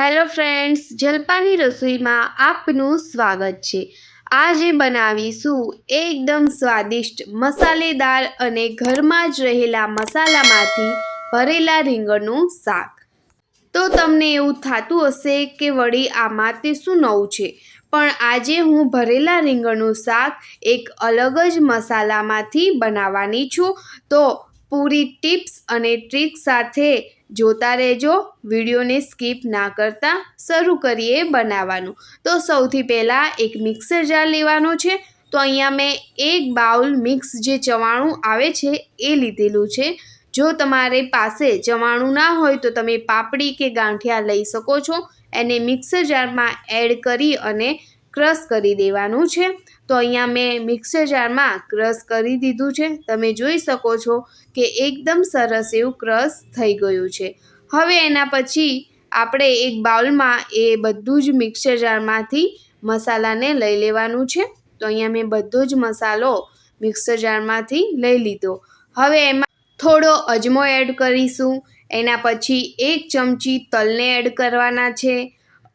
Hello friends, જલપાની રસોઈમાં આપનું સ્વાગત છે. આજે બનાવીશું એકદમ સ્વાદિષ્ટ મસાલેદાર અને ઘરમાં જ રહેલા મસાલામાંથી ભરેલા રીંગણનું શાક. તો તમને એવું થતું હશે કે વળી આમાં તે શું નવું છે? પણ આજે હું ભરેલા રીંગણનું શાક એક અલગ જ મસાલામાંથી બનાવવાની છું. તો પૂરી ટિપ્સ અને ટ્રીક સાથે જોતા રહેજો. વિડીયોને સ્કીપ ના કરતા શરૂ કરીએ બનાવવાનું. તો સૌથી પહેલાં એક મિક્સર જાર લેવાનો છે. તો અહીંયા મેં એક બાઉલ મિક્સ જે ચવાણું આવે છે એ લીધેલું છે. જો તમારે પાસે ચવાણું ના હોય તો તમે પાપડી કે ગાંઠિયા લઈ શકો છો. એને મિક્સર જારમાં એડ કરી અને ક્રશ કરી દેવાનું છે. તો અહીંયા મેં મિક્સર જારમાં ક્રશ કરી દીધું છે. તમે જોઈ શકો છો કે એકદમ સરસ એવું ક્રશ થઈ ગયું છે. હવે એના પછી આપણે એક બાઉલમાં એ બધું જ મિક્સર જારમાંથી મસાલાને લઈ લેવાનું છે. તો અહીંયા મેં બધો જ મસાલો મિક્સર જારમાંથી લઈ લીધો. હવે એમાં થોડો અજમો એડ કરીશું. એના પછી એક ચમચી તલને એડ કરવાના છે.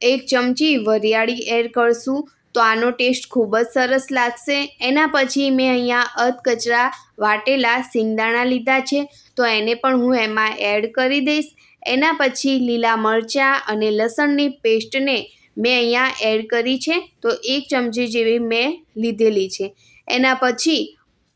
એક ચમચી વરિયાળી એડ કરશું. તો આનો ટેસ્ટ ખૂબ જ સરસ લાગશે. એના પછી મેં અહીંયા અધકચરા વાટેલા સિંગદાણા લીધા છે. તો એને પણ હું એમાં એડ કરી દઈશ. એના પછી લીલા મરચાં અને લસણની પેસ્ટને મેં અહીંયા એડ કરી છે. તો એક ચમચી જેવી મેં લીધેલી છે. એના પછી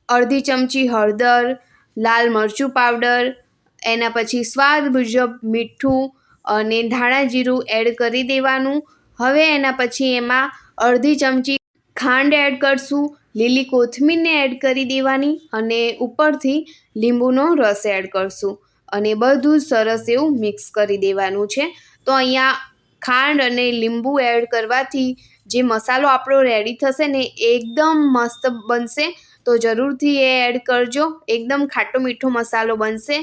અડધી ચમચી હળદર, લાલ મરચું પાવડર, એના પછી સ્વાદ મુજબ મીઠું અને ધાણા જીરું એડ કરી દેવાનું. હવે એના પછી એમાં અડધી ચમચી ખાંડ એડ કરશું, લીલી કોથમીરને એડ કરી દેવાની અને ઉપરથી લીંબુનો રસ એડ કરશું અને બધું સરસ એવું મિક્સ કરી દેવાનું છે. તો અહીંયા ખાંડ અને લીંબુ એડ કરવાથી જે મસાલો આપણો રેડી થશે ને એકદમ મસ્ત બનશે. તો જરૂરથી એ એડ કરજો, એકદમ ખાટો મીઠો મસાલો બનશે.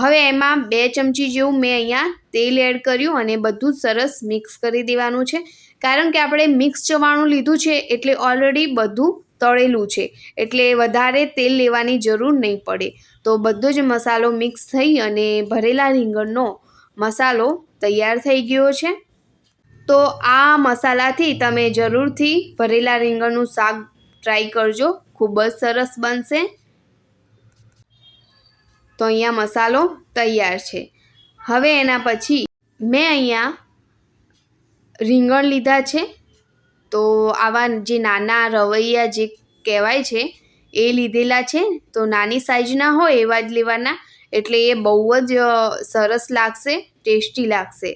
હવે એમાં બે ચમચી જેવું મેં અહીંયા તેલ એડ કર્યું અને બધું જ સરસ મિક્સ કરી દેવાનું છે. કારણ કે આપણે મિક્સ ચવાણું લીધું છે એટલે ઓલરેડી બધું તળેલું છે. એટલે વધારે તેલ લેવાની જરૂર નહીં પડે. તો બધો જ મસાલો મિક્સ થઈ અને ભરેલા રીંગણનો મસાલો તૈયાર થઈ ગયો છે. તો આ મસાલાથી તમે જરૂરથી ભરેલા રીંગણનું શાક ટ્રાય કરજો. ખૂબ જ સરસ બનશે. તો અહીંયા મસાલો તૈયાર છે. હવે એના પછી મેં અહીંયા રીંગણ લીધા છે. તો આવા જે નાના રવૈયા જે કહેવાય છે, એ લીધેલા છે. તો નાની સાઇઝના હોય એવા જ લેવાના. એટલે એ બહુ જ સરસ લાગશે, ટેસ્ટી લાગશે.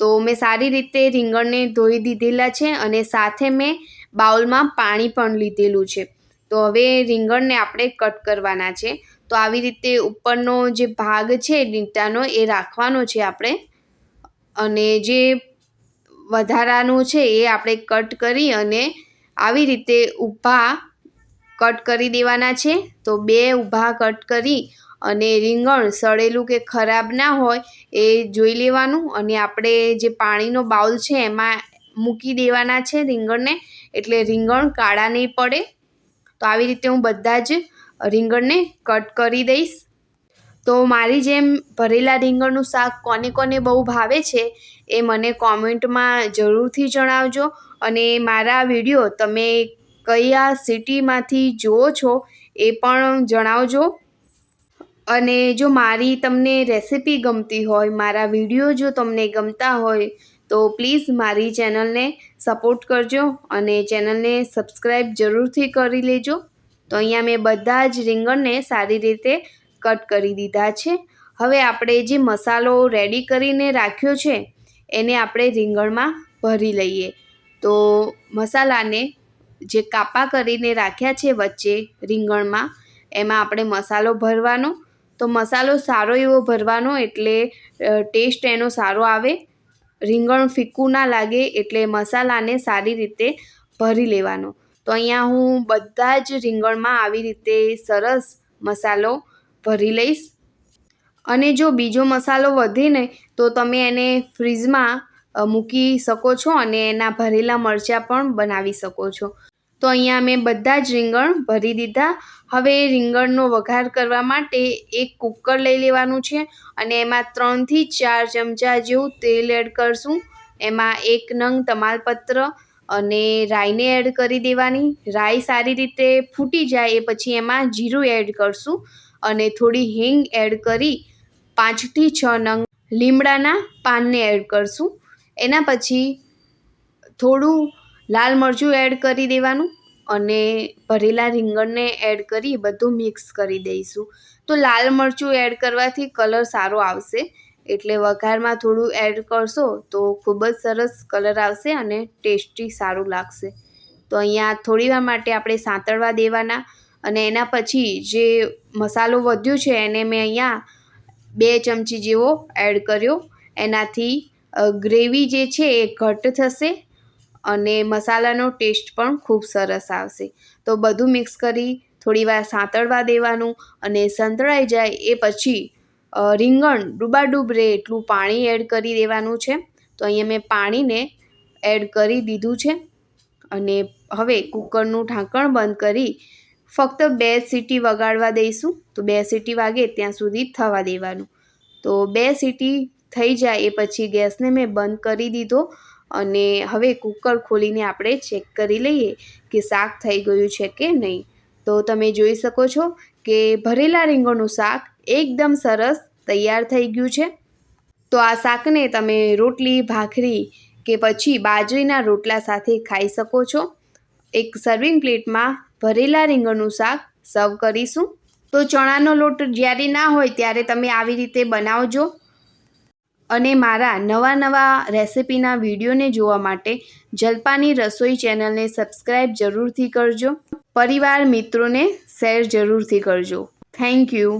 તો મેં સારી રીતે રીંગણને ધોઈ દીધેલા છે અને સાથે મેં બાઉલમાં પાણી પણ લીધેલું છે. તો હવે રીંગણને આપણે કટ કરવાના છે. તો આવી રીતે ઉપરનો જે ભાગ છે લીંટાનો એ રાખવાનો છે આપણે. અને જે વધારાનું છે, એ આપણે કટ કરી અને આવી રીતે ઊભા કટ કરી દેવાના છે. તો બે ઊભા કટ કરી અને રીંગણ સડેલું કે ખરાબ ના હોય, એ જોઈ લેવાનું. અને આપણે જે પાણીનો બાઉલ છે, એમાં મૂકી દેવાના છે રીંગણને. એટલે રીંગણ કાળા નહીં પડે. તો આવી રીતે હું બધા જ રીંગણને કટ કરી દઈશ. તો મારી જેમ ભરેલા રીંગણનું શાક કોને કોને બહુ ભાવે છે એ મને કોમેન્ટમાં જરૂરથી જણાવજો. અને મારા વીડિયો તમે કયા સિટીમાંથી જુઓ છો એ પણ જણાવજો. અને જો મારી તમને રેસિપી ગમતી હોય, મારા વીડિયો જો તમને ગમતા હોય, તો પ્લીઝ મારી ચેનલને સપોર્ટ કરજો અને ચેનલને સબસ્ક્રાઈબ જરૂરથી કરી લેજો. તો અહીંયા મેં બધા જ રીંગણને સારી રીતે કટ કરી દીધા છે. હવે આપણે જે મસાલો રેડી કરીને રાખ્યો છે, એને આપણે રીંગણમાં ભરી લઈએ. તો મસાલાને જે કાપા કરીને રાખ્યા છે વચ્ચે રીંગણમાં, એમાં આપણે મસાલો ભરવાનો. તો મસાલો સારો એવો ભરવાનો એટલે ટેસ્ટ એનો સારો આવે. રીંગણ ફીકું ના લાગે એટલે મસાલાને સારી રીતે ભરી લેવાનો. તો અહીંયા હું બધા જ રીંગણમાં આવી રીતે સરસ મસાલો ભરી લઈશ. અને જો બીજો મસાલો વધે ને, તો તમે એને ફ્રીજમાં મૂકી શકો છો અને એના ભરેલા મરચાં પણ બનાવી શકો છો. તો અહીંયા મેં બધા જ રીંગણ ભરી દીધા. હવે રીંગણનો વઘાર કરવા માટે એક કુકર લઈ લેવાનું છે અને એમાં ત્રણથી ચાર ચમચા જેવું તેલ એડ કરશું. એમાં એક નંગ તમાલપત્ર અને રાઈને એડ કરી દેવાની. રાઈ સારી રીતે ફૂટી જાય એ પછી એમાં જીરું એડ કરશું અને થોડી હિંગ એડ કરી પાંચથી છ નંગ લીમડાના પાનને એડ કરશું. એના પછી થોડું લાલ મરચું એડ કરી દેવાનું અને ભરેલા રીંગણને એડ કરી બધું મિક્સ કરી દઈશું. તો લાલ મરચું એડ કરવાથી કલર સારો આવશે. એટલે વઘારમાં થોડું એડ કરશો તો ખૂબ જ સરસ કલર આવશે અને ટેસ્ટી સારું લાગશે. તો અહીંયા થોડીવાર માટે આપણે સાંતળવા દેવાના અને એના પછી જે મસાલો વધ્યો છે એને મેં અહીંયા બે ચમચી જેવો એડ કર્યો. એનાથી ગ્રેવી જે છે એ ઘટ થશે અને મસાલાનો ટેસ્ટ પણ ખૂબ સરસ આવશે. તો બધું મિક્સ કરી થોડીવાર સાંતળવા દેવાનું અને સંતળાઈ જાય એ પછી રીંગણ ડૂબાડૂબ રહે એટલું પાણી એડ કરી દેવાનું છે. તો અહીંયા મેં પાણીને એડ કરી દીધું છે. અને હવે કુકરનું ઢાંકણ બંધ કરી ફક્ત બે સીટી વગાડવા દઈશું. તો બે સીટી વાગે ત્યાં સુધી થવા દેવાનું. તો બે સીટી થઈ જાય એ પછી ગેસને મેં બંધ કરી દીધો. અને હવે કુકર ખોલીને આપણે ચેક કરી લઈએ કે શાક થઈ ગયું છે કે નહીં. તો તમે જોઈ શકો છો કે ભરેલા રીંગણનું શાક એકદમ સરસ તૈયાર થઈ ગયું છે. તો આ શાકને તમે રોટલી, ભાખરી કે પછી બાજરીના રોટલા સાથે ખાઈ શકો છો. એક સર્વિંગ પ્લેટમાં ભરેલા રીંગણનું શાક સર્વ કરીશું. તો ચણાનો લોટ જ્યારે ના હોય ત્યારે તમે આવી રીતે બનાવજો. અને મારા નવા નવા રેસિપીના વિડીયોને જોવા માટે જલપાની રસોઈ ચેનલને સબસ્ક્રાઈબ જરૂરથી કરજો. પરિવાર મિત્રોને શેર જરૂરથી કરજો. Thank you.